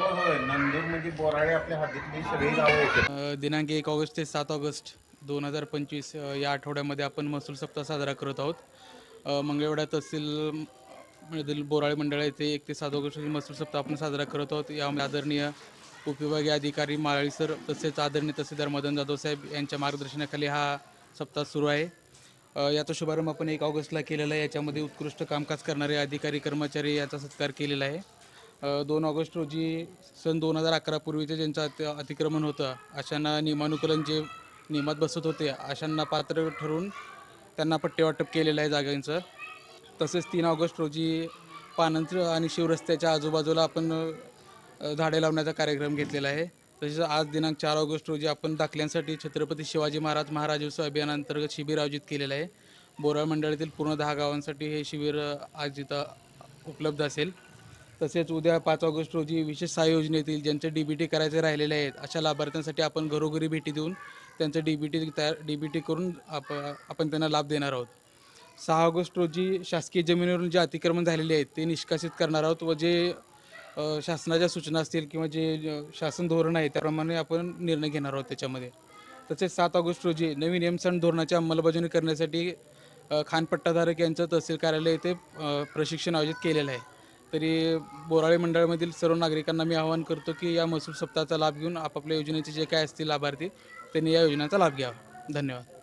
हो होय. नंदूर म्हणजे बोराळे आपल्या हद्दीतली सगळी गावं येतात अ, दिनांक एक ऑगस्ट ते सात ऑगस्ट दोन हजार पंचवीस या आठवड्यामध्ये आपण महसूल सप्ताह साजरा करत आहोत. अ, मंगळवेढा तहसील मधील बोराळे मंडळ येथे एक ते सात ऑगस्ट रोजी महसूल सप्ताह आपण साजरा करत आहोत. यामध्ये आदरणीय उपविभागीय अधिकारी माळी सर तसेच आदरणीय तहसीलदार मदन जाधव साहेब यांच्या मार्गदर्शनाखाली हा सप्ताह सुरू आहे. अ, याचा शुभारंभ आपण एक ऑगस्टला केलेला आहे. याच्यामध्ये उत्कृष्ट कामकाज करणारे अधिकारी कर्मचारी याचा सत्कार केलेला आहे. दोन ऑगस्ट रोजी सन दोन हजार अकरा पूर्वीचे ज्यांचं अति अतिक्रमण होतं अशांना नियमानुकूलन जे नियमात बसत होते अशांना पात्र ठरून त्यांना पट्टे वाटप केलेलं आहे जागांचं. तसेच तीन ऑगस्ट रोजी पानंत्र आणि शिवरस्त्याच्या आजूबाजूला आपण झाडे लावण्याचा कार्यक्रम घेतलेला आहे. तसेच आज दिनांक चार ऑगस्ट रोजी आपण दाखल्यांसाठी छत्रपती शिवाजी महाराज महाराज उत्सव अभियानांतर्गत शिबिर आयोजित केलेलं आहे. बोराळ मंडळातील पूर्ण दहा गावांसाठी हे शिबिर आज इथं उपलब्ध असेल. तसेच उद्या पाच ऑगस्ट रोजी विशेष सहाय्य योजनेतील ज्यांचे डी बी टी करायचे राहिलेले आहेत अशा लाभार्थ्यांसाठी आपण घरोघरी भेटी देऊन त्यांचं डी बी टी तयार डी बी टी करून आप आपण त्यांना लाभ देणार आहोत. सहा ऑगस्ट रोजी शासकीय जमिनीवरून जे अतिक्रमण झालेले आहेत ते निष्कासित करणार आहोत व जे शासनाच्या सूचना असतील किंवा जे शासन धोरण आहे त्याप्रमाणे आपण निर्णय घेणार आहोत त्याच्यामध्ये. तसेच सात ऑगस्ट रोजी नवीन एमसन धोरणाची अंमलबजावणी करण्यासाठी खानपट्टाधारक यांचं तहसील कार्यालय येथे प्रशिक्षण आयोजित केलेलं आहे. तरी बोराळे मंडळामधील सर्व नागरिकांना मी आवाहन करतो की या महसूल सप्ताहाचा लाभ घेऊन आपापल्या योजनेचे जे काय असतील लाभार्थी त्यांनी या योजनेचा लाभ घ्यावा. धन्यवाद.